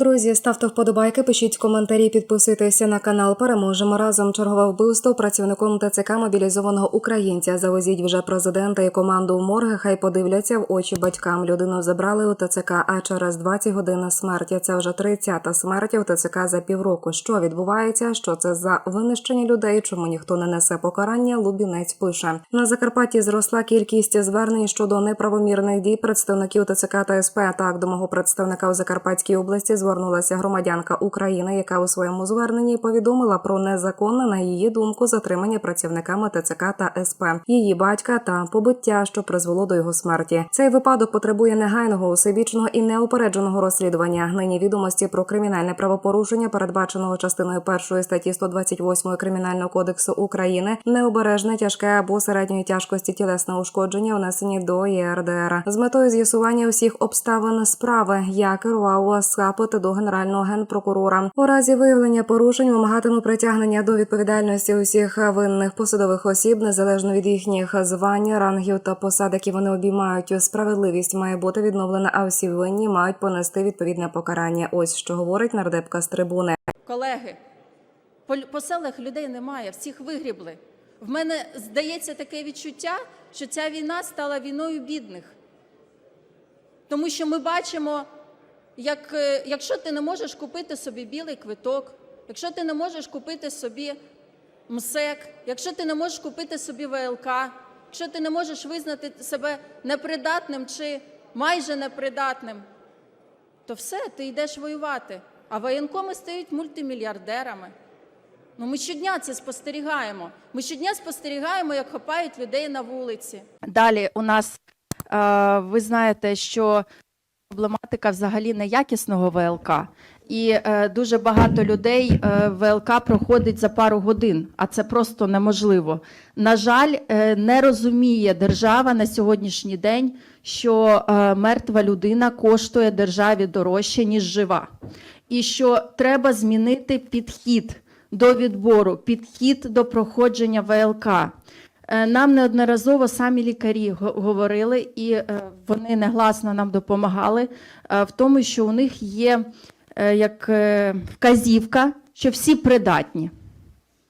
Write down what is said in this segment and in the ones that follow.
Друзі, ставте вподобайки, пишіть коментарі, підписуйтеся на канал. Переможемо разом. Чергове вбивство працівником ТЦК мобілізованого українця. Завозіть вже президента і команду в морги. Хай подивляться в очі батькам. Людину забрали у ТЦК, а через 20 годин смерті. Це вже 30-та смерть у ТЦК за півроку. Що відбувається? Що це за винищення людей? Чому ніхто не несе покарання? Лубінець пише на Закарпатті. Зросла кількість звернень щодо неправомірних дій представників ТЦК та СП. Так до мого представника у Закарпатській області звернулася громадянка України, яка у своєму зверненні повідомила про незаконне, на її думку, затримання працівниками ТЦК та СП, її батька та побиття, що призвело до його смерті. Цей випадок потребує негайного, усебічного і неупередженого розслідування. Нині відомості про кримінальне правопорушення, передбаченого частиною першої статті 128 кримінального кодексу України, необережне, тяжке або середньої тяжкості тілесне ушкодження, внесені до ЄРДР з метою з'ясування усіх обставин справи. Я керував запит до генерального генпрокурора. У разі виявлення порушень вимагатиме притягнення до відповідальності усіх винних посадових осіб, незалежно від їхніх звань, рангів та посад, які вони обіймають. Справедливість має бути відновлена, а всі винні мають понести відповідне покарання. Ось що говорить нардепка з трибуни. Колеги, по, селах людей немає, всіх вигрібли. В мене здається таке відчуття, що ця війна стала війною бідних. Тому що ми бачимо, як, е, якщо ти не можеш купити собі білий квиток, якщо ти не можеш купити собі МСЕК, якщо ти не можеш купити собі ВЛК, якщо ти не можеш визнати себе непридатним чи майже непридатним, то все, ти йдеш воювати. А воєнкоми стають мультимільярдерами. Ну, ми щодня це спостерігаємо. Ми щодня спостерігаємо, як хапають людей на вулиці. Далі у нас е, ви знаєте, що проблематика взагалі неякісного ВЛК, і е, дуже багато людей е, ВЛК проходить за пару годин, а це просто неможливо. На жаль, е, не розуміє держава на сьогоднішній день, що е, мертва людина коштує державі дорожче, ніж жива, і що треба змінити підхід до відбору, підхід до проходження ВЛК. Е, Нам неодноразово самі лікарі говорили, і е, вони негласно нам допомагали е, в тому, що у них є як вказівка, що всі придатні,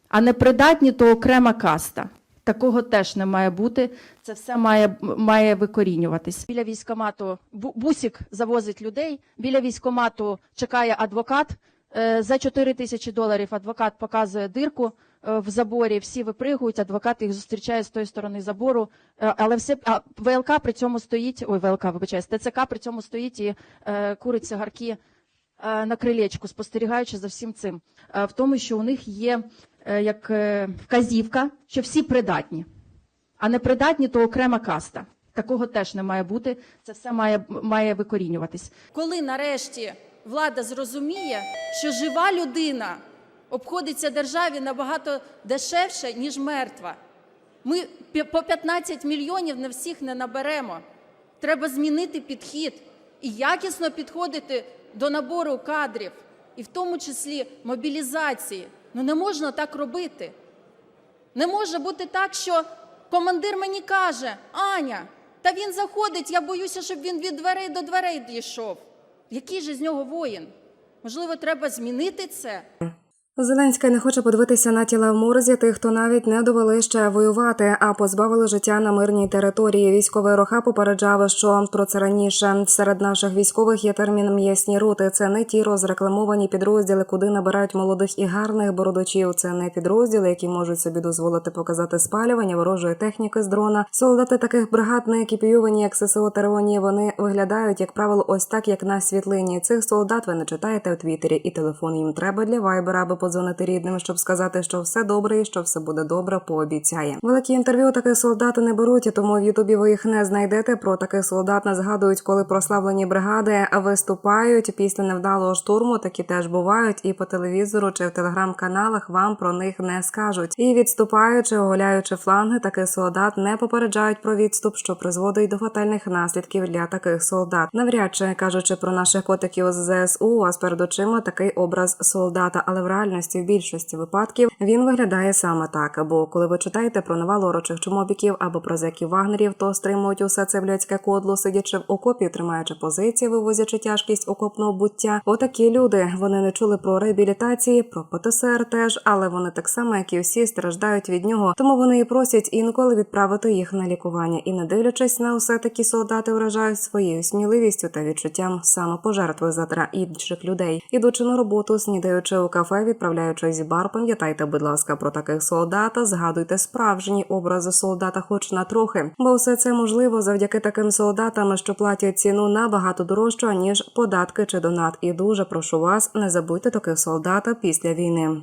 а не придатні то окрема каста. Такого теж не має бути. Це все має, має викорінюватись. Біля військомату бу- бусік завозить людей. Біля військомату чекає адвокат. За 4 тисячі доларів адвокат показує дирку в заборі. Всі випригують, адвокат їх зустрічає з тої сторони забору. Е, Але все а ВЛК при цьому стоїть. Ой, ВЛК, вибачаюсь, ТЦК при цьому стоїть і е, курить цигарки е, на крилечку, спостерігаючи за всім цим. Е, В тому, що у них є е, як е, вказівка, що всі придатні, а не придатні то окрема каста. Такого теж не має бути. Це все має, має викорінюватись. Коли нарешті влада зрозуміє, що жива людина обходиться державі набагато дешевше, ніж мертва. Ми по 15 мільйонів на всіх не наберемо. Треба змінити підхід і якісно підходити до набору кадрів, і в тому числі мобілізації. Ну не можна так робити. Не може бути так, що командир мені каже: Аня, та він заходить, я боюся, щоб він від дверей до дверей дійшов. Який же з нього воїн? Можливо, треба змінити це? Зеленський не хоче подивитися на тіла в морзі тих, хто навіть не довели ще воювати, а позбавили життя на мирній території. Військовий Роха попереджав, що про це раніше серед наших військових є термін м'ясні рути. Це не ті розрекламовані підрозділи, куди набирають молодих і гарних бородачів. Це не підрозділи, які можуть собі дозволити показати спалювання ворожої техніки з дрона. Солдати таких бригад не екіпіювані, як ССО Тереонії. Вони виглядають, як правило, ось так, як на світлині. Цих солдат ви не читаєте в Твіттері, і телефон їм треба для вайбера, аби подзвонити рідним, щоб сказати, що все добре і що все буде добре. Пообіцяє. Великі інтерв'ю таких солдат не беруть, тому в Ютубі ви їх не знайдете. Про таких солдат не згадують, коли прославлені бригади виступають після невдалого штурму. Такі теж бувають, і по телевізору чи в телеграм-каналах вам про них не скажуть. І відступаючи, оголяючи фланги, таких солдат не попереджають про відступ, що призводить до фатальних наслідків для таких солдат. Навряд чи кажучи про наших котиків з ЗСУ, вас перед очима такий образ солдата, але в реальності реальності в більшості випадків він виглядає саме так. Бо коли ви читаєте про навалу орочих чумобіків або про зеків вагнерів, то стримують усе це в людське кодло, сидячи в окопі, тримаючи позиції, вивозячи тяжкість окопного буття. Отакі люди вони не чули про реабілітації, про ПТСР теж, але вони так само, як і всі, страждають від нього. Тому вони і просять інколи відправити їх на лікування. І не дивлячись на усе, такі солдати вражають своєю сміливістю та відчуттям самопожертви задра інших людей. Ідучи на роботу, снідаючи у кафе, відправляючись в бар, пам'ятайте, будь ласка, про таких солдата. Згадуйте справжні образи солдата, хоч на трохи, бо все це можливо завдяки таким солдатам, що платять ціну набагато дорожчу ніж податки чи донат. І дуже прошу вас, не забудьте таких солдата після війни.